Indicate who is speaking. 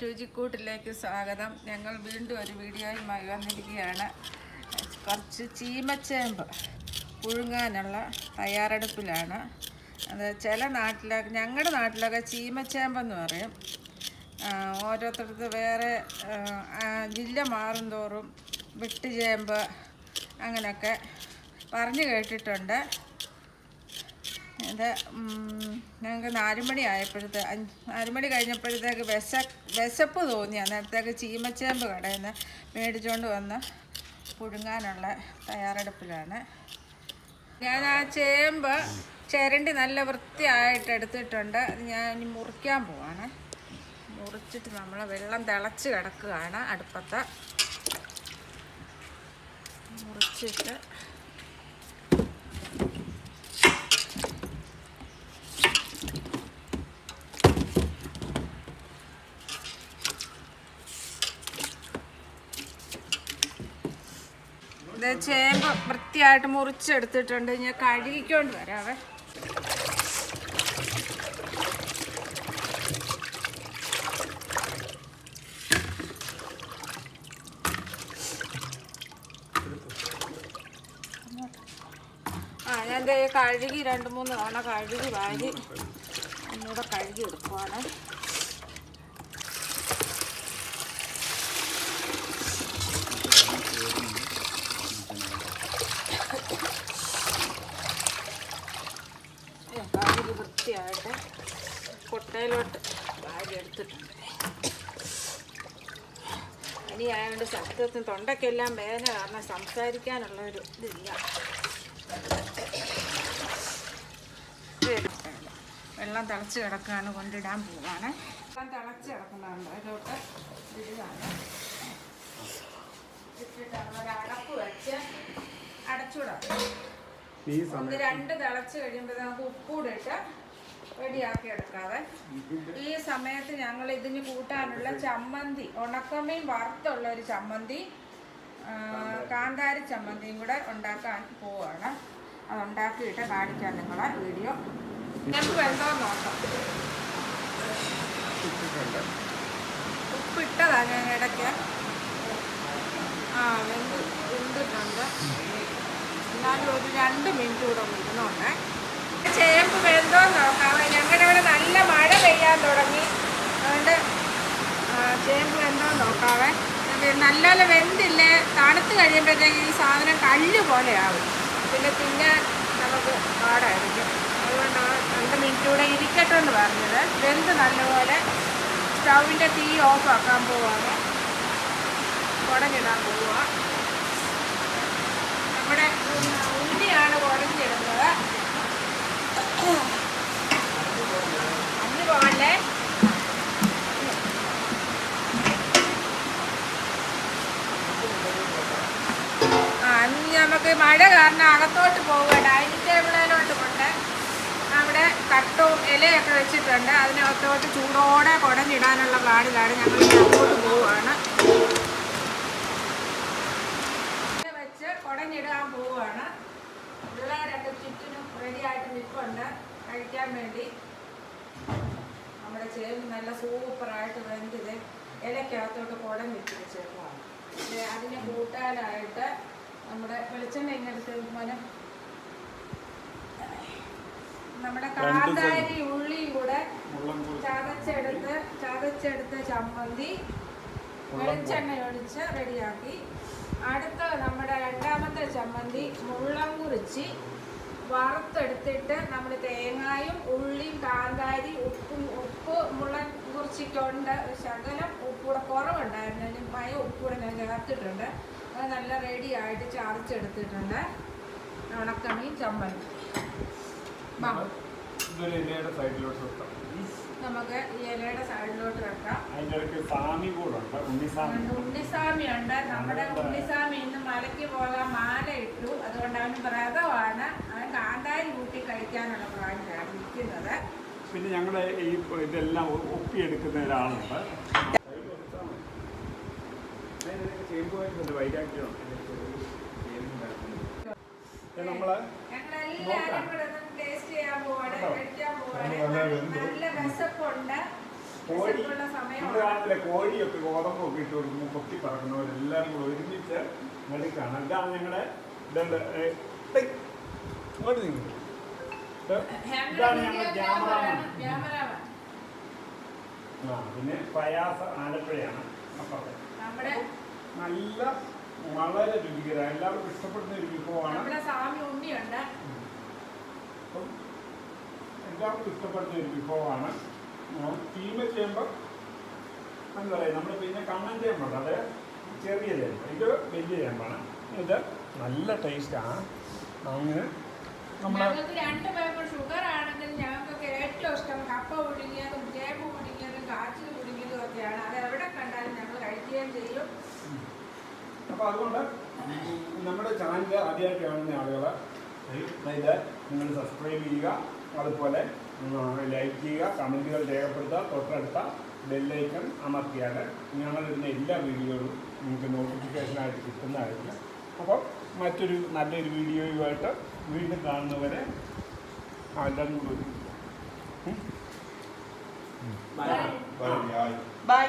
Speaker 1: രുചിക്കൂട്ടിലേക്ക് സ്വാഗതം. ഞങ്ങൾ വീണ്ടും ഒരു വീഡിയോയുമായി വന്നിരിക്കുകയാണ്. കുറച്ച് ചീമച്ചേമ്പ് പുഴുങ്ങാനുള്ള തയ്യാറെടുപ്പിലാണ്. അത് ചില നാട്ടിലൊക്കെ ഞങ്ങളുടെ നാട്ടിലൊക്കെ ചീമച്ചേമ്പെന്ന് പറയും. ഓരോരുത്തർക്ക് വേറെ ജില്ല മാറും തോറും വെട്ടുചേമ്പ് അങ്ങനെയൊക്കെ പറഞ്ഞു കേട്ടിട്ടുണ്ട്. ഇത് ഞങ്ങൾക്ക് നാലുമണി ആയപ്പോഴത്തെ നാലുമണി കഴിഞ്ഞപ്പോഴത്തേക്ക് വിശ വിശപ്പ് തോന്നി. അന്നേരത്തേക്ക് ചീമച്ചേമ്പ് കടയിൽ നിന്ന് മേടിച്ചുകൊണ്ട് വന്ന് പുഴുങ്ങാനുള്ള തയ്യാറെടുപ്പിലാണ്. ഞാൻ ആ ചേമ്പ് ചിരണ്ടി നല്ല വൃത്തിയായിട്ട് എടുത്തിട്ടുണ്ട്. അത് ഞാൻ ഇനി മുറിക്കാൻ പോവാണ്. മുറിച്ചിട്ട് നമ്മൾ വെള്ളം തിളച്ച് കിടക്കുകയാണ് അടുപ്പത്ത്. മുറിച്ചിട്ട് ഇത് ചേമ്പ് വൃത്തിയായിട്ട് മുറിച്ചെടുത്തിട്ടുണ്ട്. ഞാൻ കഴുകിക്കൊണ്ട് വരാവേ. ആ ഞാൻ കഴുകി രണ്ട് മൂന്ന് തവണ കഴുകി വാരി ഒന്നുകൂടെ കഴുകി എടുക്കുവാണ് കഴുകി വൃത്തിയായിട്ട് കൊട്ടയിലോട്ട് വാരി എടുത്തിട്ടുണ്ട്. ഇനി ആയതുകൊണ്ട് സത്യത്തിന് തൊണ്ടയ്ക്കെല്ലാം വേദന കാരണം സംസാരിക്കാനുള്ള ഒരു ഇതില്ല. വെള്ളം തിളച്ച് കിടക്കുകയാണ് കൊണ്ടിടാൻ പോവാണ്. വെള്ളം തിളച്ച് കിടക്കുന്നതാണ് അതിലോട്ട് ഇടുകയാണ് ഇട്ടിട്ട് വെച്ച് അടച്ചുവിടാം. രണ്ട് തിളച്ച് കഴിയുമ്പോൾ നമുക്ക് ഉപ്പൂടെ ഇട്ട് റെഡിയാക്കി എടുക്കാതെ ഈ സമയത്ത് ഞങ്ങൾ ഇതിന് കൂട്ടാനുള്ള ചമ്മന്തി ഉണക്കമീൻ വറുത്തുള്ള ഒരു ചമ്മന്തി കാന്താരി ചമ്മന്തിയും കൂടെ ഉണ്ടാക്കാൻ പോവാണ്. അത് ഉണ്ടാക്കിയിട്ട് കാണിക്കാം നിങ്ങളെ വീഡിയോ. ഞങ്ങൾക്ക് വെന്തോ നോക്കാം. ഉപ്പിട്ടതാ ഞാൻ ഇടയ്ക്ക്. ആ വെന്ത് വെന്തിട്ടുണ്ട്. എന്നാലും ഒരു രണ്ട് മിനിറ്റ് കൂടെ ഒന്ന് ചേമ്പ് വെന്തോ നോക്കാം പെയ്യാൻ തുടങ്ങി. അതുകൊണ്ട് ചേമ്പ് വെന്തോ നോക്കാവേ. നല്ലപോലെ വെന്തില്ലേ? തണുത്ത് കഴിയുമ്പോഴത്തേക്ക് ഈ സാധനം കല്ല് പോലെയാവും പിന്നെ തിന്നാൻ നമുക്ക് പാടായിരിക്കും. അതുകൊണ്ടാണ് രണ്ട് മിനിറ്റ് കൂടെ ഇരിക്കട്ടെ എന്ന് പറഞ്ഞത്. വെന്ത് നല്ലപോലെ സ്റ്റൗവിന്റെ തീ ഓഫ് ആക്കാൻ പോവാണ്. കുടഞ്ഞിടാൻ പോവുക നമ്മുടെ നമുക്ക് മഴ കാരണം അകത്തോട്ട് പോവുക ഡൈനിങ് ടേബിളിലോട്ട് കൊണ്ട് അവിടെ കട്ടും ഇലയൊക്കെ വെച്ചിട്ടുണ്ട്. അതിനകത്തോട്ട് ചൂടോടെ കുടഞ്ഞിടാനുള്ള പ്ലാനിലാണ് ഞങ്ങൾ അങ്ങോട്ട് പോവുകയാണ്. വെച്ച് കുടഞ്ഞിടാൻ പോവുകയാണ്. പിള്ളേരൊക്കെ ചുറ്റിനും റെഡിയായിട്ട് നിൽപ്പുണ്ട്. കഴിക്കാൻ വേണ്ടി. നമ്മുടെ ചേമ്പ് നല്ല സൂപ്പറായിട്ട് വെന്തിൽ ഇലയ്ക്കകത്തോട്ട് കുടഞ്ഞിട്ട് വെച്ചേക്കുവാണ്. ഇത് അതിനെ കൂട്ടാനായിട്ട് നമ്മുടെ വെളിച്ചെണ്ണ ഇങ്ങനത്തെ മോനെ. നമ്മുടെ കാന്താരി ഉള്ളി കൂടെ. ചതച്ചെടുത്ത് ചതച്ചെടുത്ത് ചമ്മന്തി വെളിച്ചെണ്ണ ഒഴിച്ച് റെഡിയാക്കി. അടുത്ത നമ്മുടെ രണ്ടാമത്തെ ചമ്മന്തി മുള്ളം കുറിച്ച് വറുത്തെടുത്തിട്ട് നമ്മൾ തേങ്ങായും ഉള്ളിയും കാന്താരി ഉപ്പും ഉപ്പ് മുള്ള കുറിച്ചിട്ടുണ്ട്. ശകലം ഉപ്പൂടെ കുറവുണ്ടായിരുന്നു അതിന് മയ ഉപ്പൂടെ ഞാൻ ചേർത്തിട്ടുണ്ട്. അത് നല്ല റെഡി ആയിട്ട് ചാർച്ചെടുത്തിട്ടുണ്ട് ഉണക്കമീൻ
Speaker 2: വെക്കാം.
Speaker 1: നമുക്ക് ഇലയുടെ സൈഡിലോട്ട് വെക്കാം.
Speaker 2: അതിന്റെ ഇടയ്ക്ക് സാമി കൂടുണ്ട് ഉണ്ണിസാമി.
Speaker 1: അതുകൊണ്ട് ഉണ്ണിസ്വാമി ഉണ്ട്. നമ്മുടെ ഉണ്ണിസ്വാമി ഇന്ന് മലയ്ക്ക് പോകാൻ മാല ഇട്ടു. അതുകൊണ്ട് അവന് വ്രതമാണ്. അവൻ കാന്താരി കൂട്ടി കഴിക്കാനുള്ള പ്രായം ഇരിക്കുന്നത്.
Speaker 2: പിന്നെ ഞങ്ങൾ ഈ ഇതെല്ലാം ഒപ്പിയെടുക്കുന്ന ഒരാളുണ്ട് ചേമ്പുമായിട്ടുണ്ട് വൈരാഗ്യമുണ്ട് നമ്മൾ
Speaker 1: ഞങ്ങളെല്ലാവരും കൂടെ ഒന്ന് ടേസ്റ്റ് ചെയ്യാൻ പോവാണ് കഴിക്കാൻ പോവാണ്
Speaker 2: നല്ല വെന്തു.
Speaker 1: നല്ല
Speaker 2: കോഴി. കോഴിയൊക്കെ ഗോതമ്പൊക്കെ ഇട്ട് കൊടുക്കുമ്പോൾ കൊത്തി പറക്കുന്നവരെല്ലാം കൂടെ ഒരുമിച്ച് മെടുക്കാണ് ഇതാണ് ഞങ്ങളുടെ ഇതുണ്ട് ഇങ്ങോട്ട് നിങ്ങൾ ഇത് ഇതാണ് ഞങ്ങളുടെ ക്യാമറമാൻ. ആ പിന്നെ പ്രയാസ ആലപ്പുഴയാണ്. അപ്പുറത്തെ.
Speaker 1: നമ്മുടെ
Speaker 2: നല്ല വളരെ രുചികര. എല്ലാവർക്കും ഇഷ്ടപ്പെടുന്ന ഒരു വിഭവമാണ്. എല്ലാവർക്കും ഇഷ്ടപ്പെടുന്ന ഒരു വിഭവമാണ്. തീമ ചേമ്പ് എന്താ പറയുക നമ്മൾ പിന്നെ കണ്ണൻ ചേമ്പുണ്ട്. അത് ചെറിയ ചേമ്പ്. ഇത് വലിയ ചേമ്പാണ്. ഇത് നല്ല ടേസ്റ്റാണ് അങ്ങനെ നമ്മൾ
Speaker 1: ഞങ്ങൾക്ക് രണ്ട് പേപ്പർ ഷുഗർ ആണെങ്കിൽ ഞങ്ങൾക്കൊക്കെ ഏറ്റവും ഇഷ്ടം കപ്പ പുഴുങ്ങിയതും ചേമ്പ് പുഴുങ്ങിയതും കാച്ചിൽ പുഴുങ്ങിയതും ഒക്കെയാണ്. അത് എവിടെ കണ്ടാലും ഞങ്ങൾ കഴിക്കുകയും ചെയ്യും.
Speaker 2: അപ്പോൾ അതുകൊണ്ട് നമ്മുടെ ചാനൽ ആദ്യമായിട്ട് കാണുന്ന ആളുകൾ ഇത് നിങ്ങൾ സബ്സ്ക്രൈബ് ചെയ്യുക. അതുപോലെ ലൈക്ക് ചെയ്യുക കമന്റുകൾ രേഖപ്പെടുത്തുക തൊട്ടടുത്ത ബെല്ലൈക്കൺ അമർത്തിയാൽ ഞങ്ങളിടുന്ന എല്ലാ വീഡിയോകളും നിങ്ങൾക്ക് നോട്ടിഫിക്കേഷനായിട്ട് കിട്ടുന്നതായിരിക്കും. അപ്പോൾ മറ്റൊരു നല്ലൊരു വീഡിയോയുമായിട്ട് വീണ്ടും കാണുന്നവരെ അല്ലെങ്കിൽ എല്ലാവരും കൂടി ഒരു- ഉം.
Speaker 3: Bye.
Speaker 1: ബൈ